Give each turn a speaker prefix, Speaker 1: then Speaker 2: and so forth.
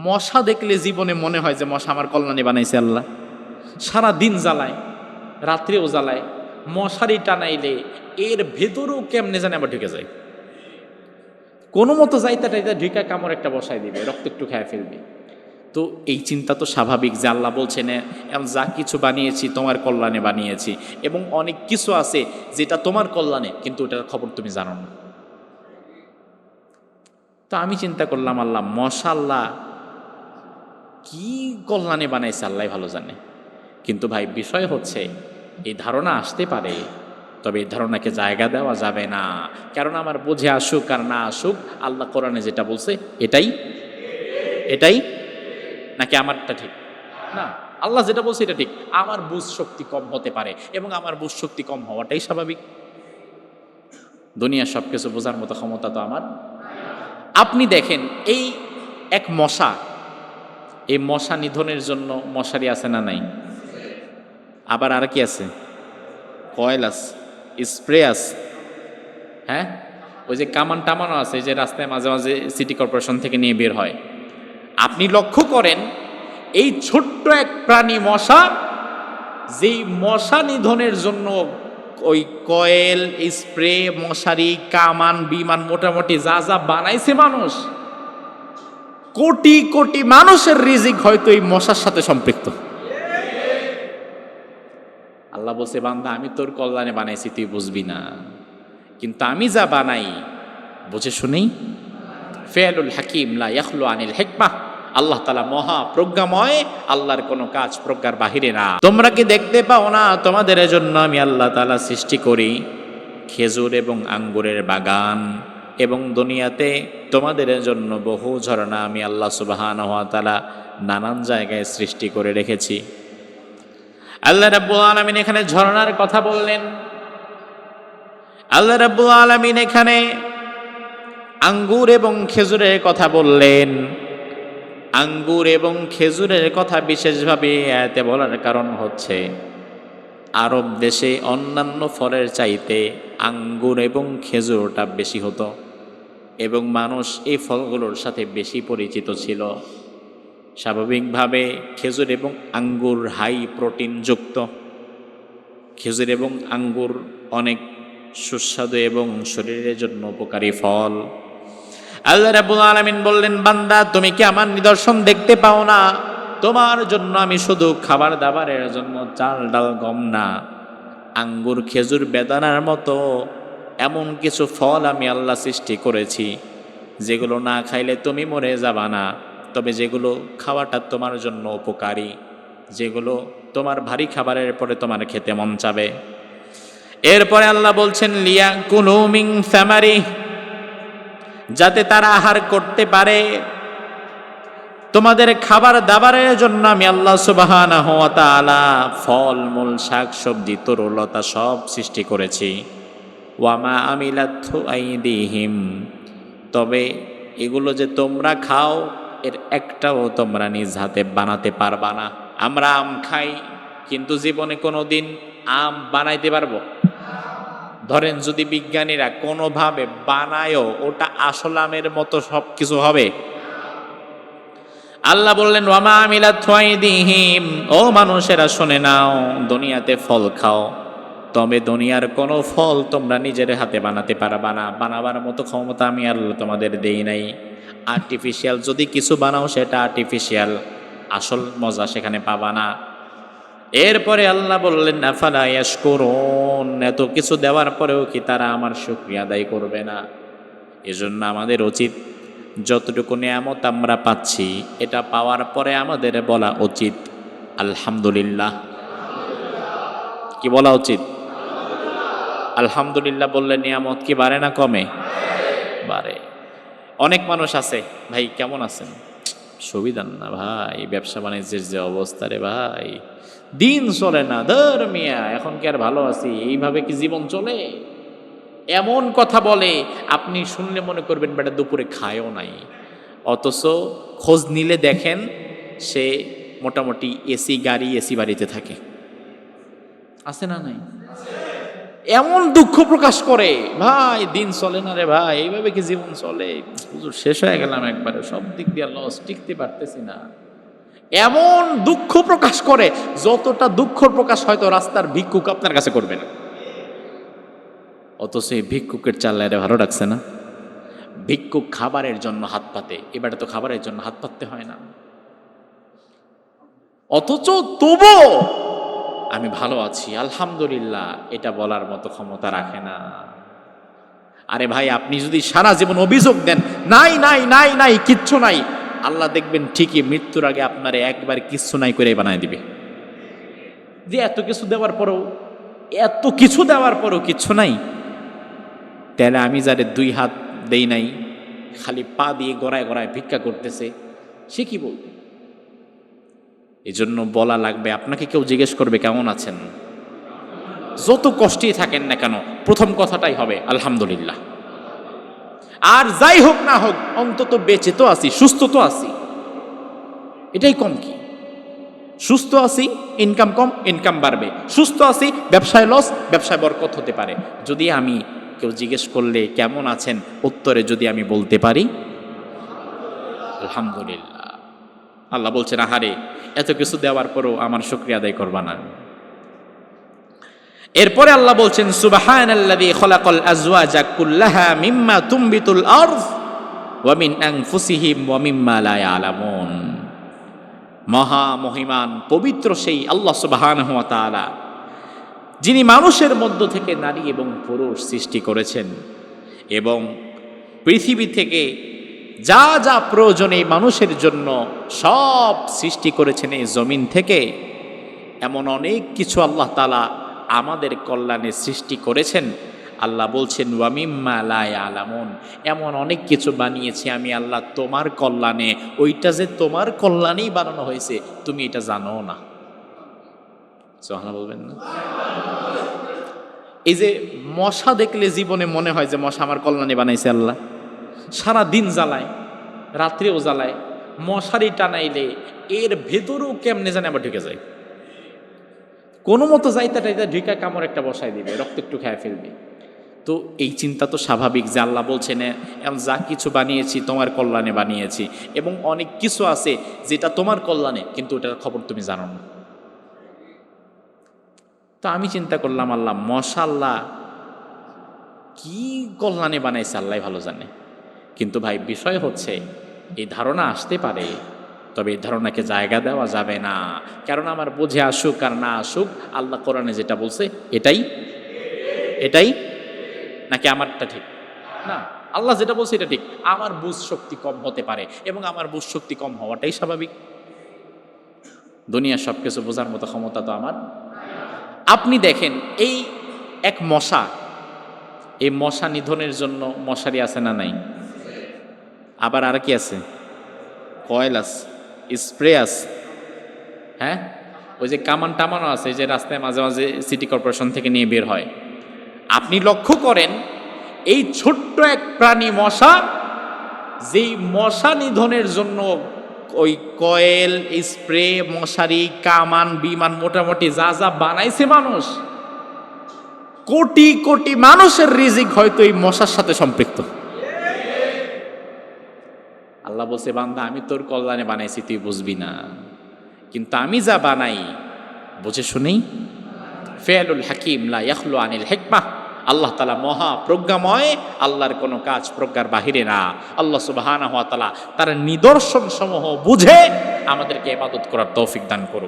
Speaker 1: মশা দেখলে জীবনে মনে হয় যে মশা আমার কল্যাণে বানাইছে আল্লাহ। সারা দিন জ্বালায়, রাত্রেও জ্বালায়, মশারি টানাইলে এর ভেতরেও কেমনে জানে আবার ঢুকে যায়। কোনো মতো যাইতে টাইতে ঢুকা কামড় একটা বসায় দিবে, রক্ত একটু খেয়ে ফেলবে। তো এই চিন্তা তো স্বাভাবিক যে আল্লাহ বলছেন, "এম, যা কিছু বানিয়েছি তোমার কল্যাণে বানিয়েছি এবং অনেক কিছু আছে যেটা তোমার কল্যাণে, কিন্তু ওটার খবর তুমি জানো না। তো আমি চিন্তা করলাম, আল্লাহ মশাল্লাহ কি কল্যাণে বানাইছে আল্লাহ ভালো জানে। কিন্তু ভাই, বিষয় হচ্ছে, এই ধারণা আসতে পারে, তবে এই ধারণাকে জায়গা দেওয়া যাবে না। কারণ আমার বুঝে আসুক আর না আসুক, আল্লাহ কোরআনে যেটা বলছে, এটাই এটাই নাকি আমারটা ঠিক? না, আল্লাহ যেটা বলছে এটা ঠিক। আমার বুঝ শক্তি কম হতে পারে এবং আমার বুঝ শক্তি কম হওয়াটাই স্বাভাবিক। দুনিয়ার সব কিছু বোঝার মতো ক্ষমতা তো আমার আপনি দেখেন, এই এক মশা এই মশা নিধনের জন্য মশারি আছে না নাই? আবার আর কি আছে? কয়েল আছে, স্প্রে আছে। হ্যাঁ? ওই যে কামান টামানো আছে যে রাস্তায় মাঝে মাঝে সিটি কর্পোরেশন থেকে নিয়ে বের হয়। আপনি লক্ষ্য করেন, এই ছোট্ট এক প্রাণী মশা, যেই মশা নিধনের জন্য ওই কয়েল, স্প্রে, মশারি, কামান, বিমান, মোটামুটি যা যা বানাইছে মানুষ কোটি কোটি মানুষের রিজিক হয়তো এই মশার সাথে সম্পৃক্ত। আল্লাহ বলছে, বান্দা, আমি তোর কল্যাণে বানাইছি, তুই বুঝবি না। কিন্তু আমি যা বানাই, বুঝে শুনেই ফেয়ালুল হাকিম লা ইয়াখলু আনিল হেকমা। আল্লাহ তালা মহা প্রজ্ঞাময়, আল্লাহর কোনো কাজ প্রজ্ঞার বাহিরে না। তোমরা কি দেখতে পাও না? তোমাদের জন্য আমি আল্লাহ তালা সৃষ্টি করি খেজুর এবং আঙ্গুরের বাগান। এবং দুনিয়াতে তোমাদের জন্য বহু ঝরনা আমি আল্লাহ সুবাহান তালা নানান জায়গায় সৃষ্টি করে রেখেছি। আল্লাহ রাব্বুল আলমিন এখানে ঝরনার কথা বললেন। আল্লাহ রাব্বুল আলমিন এখানে আঙ্গুর এবং খেজুরের কথা বললেন। আঙ্গুর এবং খেজুরের কথা বিশেষভাবে এতে বলার কারণ হচ্ছে, আরব দেশে অন্যান্য ফলের চাইতে আঙ্গুর এবং খেজুরটা বেশি হতো। এবং মানুষ এই ফলগুলোর সাথে বেশি পরিচিত ছিল। স্বাভাবিকভাবে খেজুর এবং আঙ্গুর হাই প্রোটিনযুক্ত খেজুর এবং আঙ্গুর অনেক সুস্বাদু এবং শরীরের জন্য উপকারী ফল। আল্লাহ রাব্বুল আলামিন বললেন, বান্দা, তুমি কি আমার নিদর্শন দেখতে পাও না? তোমার জন্য আমি শুধু খাবার দাবারের জন্য চাল, ডাল, গম না। আঙ্গুর, খেজুর, বেদানার মতো এমন কিছু ফল আমি আল্লাহ সৃষ্টি করেছি, যেগুলো না খাইলে তুমি মরে যাবা না। তবে যেগুলো খাওয়াটা তোমার জন্য উপকারী, যেগুলো তোমার ভারী খাবারের পরে তোমার খেতে মন চাবে। এরপরে আল্লাহ বলছেন লিয়া কুলুমিং ফ্যামারি যাতে তারা আহার করতে পারে। তোমাদের খাবার দাবারের জন্য আমি আল্লাহ সুবাহানা হওয়া ফল, মূল, শাক, সবজি তরুলতা সব সৃষ্টি করেছি। ওয়ামা আমিলাথু আইদিহিম। তবে এগুলো যে তোমরা খাও, এর একটাও তোমরা নিজ হাতে বানাতে পারবা না। আমরা আম খাই, কিন্তু জীবনে কোনো দিন আম বানাইতে পারব? ধরেন যদি বিজ্ঞানীরা কোনোভাবে বানায়ও, ওটা আসল আমের মতো সব কিছু হবে। আল্লাহ বললেন, ওয়ামা আমিলা থুয়াইদিহিম ও মানুষেরা, শুনে নাও, দুনিয়াতে ফল খাও। তবে দুনিয়ার কোনো ফল তোমরা নিজের হাতে বানাতে পারবা না। বানাবার মতো ক্ষমতা আমি আল্লাহ তোমাদের দেই নাই। আর্টিফিশিয়াল যদি কিছু বানাও সেটা আর্টিফিশিয়াল আসল মজা সেখানে পাবা না। এরপরে আল্লাহ বললেন, আফালা করুন এত কিছু দেওয়ার পরেও কি তারা আমার শুকরিয়া আদায় করবে না? এজন্য আমাদের উচিত যতটুকু নিয়ামত আমরা পাচ্ছি, এটা পাওয়ার পরে আমাদের বলা উচিত। আলহামদুলিল্লাহ। কি বলা উচিত? আলহামদুলিল্লাহ বললে নিয়ামত কি বাড়ে না কমে? বাড়ে। অনেক মানুষ আছে, ভাই কেমন আছেন? সুবিধান না ভাই, ব্যবসা বাণিজ্যের যে অবস্থা রে ভাই। দিন চলে না, ধর মিয়া, এখন কি আর ভালো আছি? এইভাবে কি জীবন চলে? এমন কথা বলে, আপনি শুনলে মনে করবেন, বেটা দুপুরে খায়ও নাই। অথচ খোঁজ নিলে দেখেন, সে মোটামুটি এসি, গাড়ি, এসি বাড়িতে থাকে। আছে না নাই? এমন দুঃখ প্রকাশ করে, ভাই, দিন চলে না রে ভাই, এইভাবে কি জীবন চলে? হুজুর, শেষ হয়ে গেলাম একবারে, সব দিক দিয়ে লস টিকতে পারতেছি না। এমন দুঃখ প্রকাশ করে, যতটা দুঃখ প্রকাশ হয়তো রাস্তার ভিক্ষুক আপনার কাছে করবে না। অথচ এই ভিক্ষুকের চাল্লারে ভালো রাখছে না। ভিক্ষুক খাবারের জন্য হাত পাতে, এবারে তো খাবারের জন্য হাত পাততে হয় না। অথচ তবু আমি ভালো আছি, আলহামদুলিল্লাহ, এটা বলার মতো ক্ষমতা রাখে না। আরে ভাই, আপনি যদি সারা জীবন অভিযোগ দেন, নাই নাই নাই নাই, কিচ্ছু নাই, আল্লাহ দেখবেন ঠিকই মৃত্যুর আগে আপনারে একবার কিচ্ছু নাই করে বানায় দিবে। যে এত কিছু দেওয়ার পরেও, এত কিছু দেওয়ার পরেও কিচ্ছু নাই, তাহলে আমি যারে দুই হাত দেই নাই, খালি পা দিয়ে গড়ায় গড়ায় ভিক্ষা করতেছে, সে কি বলবে? এই জন্য বলা লাগবে, আপনাকে কেউ জিজ্ঞেস করবে, কেমন আছেন? যত কষ্টেই থাকেন না কেন, প্রথম কথাটাই হবে, আলহামদুলিল্লাহ। আর যাই হোক না হোক, অন্তত বেঁচে তো আছি, সুস্থ তো আছি। এটাই কম কি? সুস্থ আছি ইনকাম কম ইনকাম বাড়বে। সুস্থ আছি, ব্যবসায় লস ব্যবসায় বরকত হতে পারে। যদি আমি কেউ জিজ্ঞেস করলে, কেমন আছেন? উত্তরে যদি আমি বলতে পারি, আলহামদুলিল্লাহ। আল্লাহ বলছেন, আহারে এত কিছু দেওয়ার পরও আমার শুক্রিয়া আদায় করবা না। এরপরে আল্লাহ বলছেন মিম্মা তুমবিতুল মিন মহা মহিমান, পবিত্র সেই আল্লাহ তাআলা, যিনি মানুষের মধ্য থেকে নারী এবং পুরুষ সৃষ্টি করেছেন এবং পৃথিবী থেকে যা যা প্রয়োজন এই মানুষের জন্য সব সৃষ্টি করেছেন এই জমিন থেকে, এমন অনেক কিছু আল্লাহ তালা আমাদের কল্যাণে সৃষ্টি করেছেন। আল্লাহ বলছেন ওয়ামিম্মা লাই আলামুন এমন অনেক কিছু বানিয়েছি আমি আল্লাহ তোমার কল্যাণে। ওইটা যে তোমার কল্যাণেই বানানো হয়েছে, তুমি এটা জানো না। সোহানা বলবেন না? এই যে মশা দেখলে জীবনে মনে হয় যে মশা আমার কল্যাণে বানাইছে আল্লাহ। সারা দিন জ্বালায়, রাত্রেও জ্বালায়, মশারি টানাইলে এর ভেতরেও কেমনে জানে আবার ঢুকে যায়। কোনো মতো যাইতে টাইতে ঢুকা কামড় একটা বসায় দিবে, রক্ত একটু খেয়ে ফেলবে। তো এই চিন্তা তো স্বাভাবিক, যে আল্লাহ বলছেন এমন যা কিছু বানিয়েছি, তোমার কল্যাণে বানিয়েছি। এবং অনেক কিছু আছে যেটা তোমার কল্যাণে, কিন্তু ওটার খবর তুমি জানো না। তো আমি চিন্তা করলাম, আল্লাহ, মশাল্লাহ, কি কল্যাণে বানাইছে, আল্লাহ ভালো জানে। কিন্তু ভাই, বিষয় হচ্ছে, এই ধারণা আসতে পারে, তবে এই ধারণাকে জায়গা দেওয়া যাবে না। কারণ আমার বুঝে আসুক আর না আসুক, আল্লাহ কোরআনে যেটা বলছে, এটাই এটাই, নাকি আমারটা ঠিক? না, আল্লাহ যেটা বলছে এটা ঠিক। আমার বুঝ শক্তি কম হতে পারে এবং আমার বুঝ শক্তি কম হওয়াটাই স্বাভাবিক। দুনিয়ার সব কিছু বোঝার মতো ক্ষমতা তো আমার আপনি দেখেন, এই এক মশা, এই মশা নিধনের জন্য মশারি আছে না নাই? আবার আর কি আছে? কয়েল আছে স্প্রে আছে হ্যাঁ? ওই যে কামান টামানো আছে যে রাস্তায় মাঝে মাঝে সিটি কর্পোরেশন থেকে নিয়ে বের হয়। আপনি লক্ষ্য করেন, এই ছোট্ট এক প্রাণী মশা, যেই মশা নিধনের জন্য ওই কয়েল, স্প্রে, মশারি, কামান, বিমান মোটামুটি যা যা বানাইছে মানুষ, কোটি কোটি মানুষের রিজিক হয়তো এই মশার সাথে সম্পৃক্ত। আল্লাহ বলছে, বান্দা, আমি তোর কল্যাণে বানাইছি, তুই বুঝবি না। কিন্তু আমি যা বানাই, বুঝে শুনেই ফেয়ালুল হাকিম লা ইয়াখলু আনিল হেকমা। আল্লাহ তালা মহা প্রজ্ঞাময়, আল্লাহর কোনো কাজ প্রজ্ঞার বাহিরে না। আল্লাহ সুবাহানা হওয়া তালা তার নিদর্শন সমূহ বুঝে আমাদেরকে ইবাদত করার তৌফিক দান করুক।